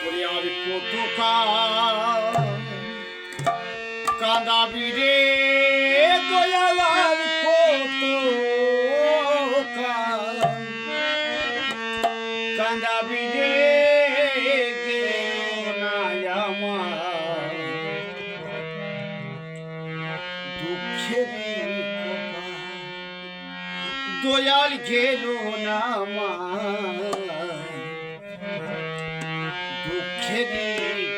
করে আর কত কাঁদাবি রে দয়াল আর কত কাঁদাবি রে দয়াল গেল না মা hidden.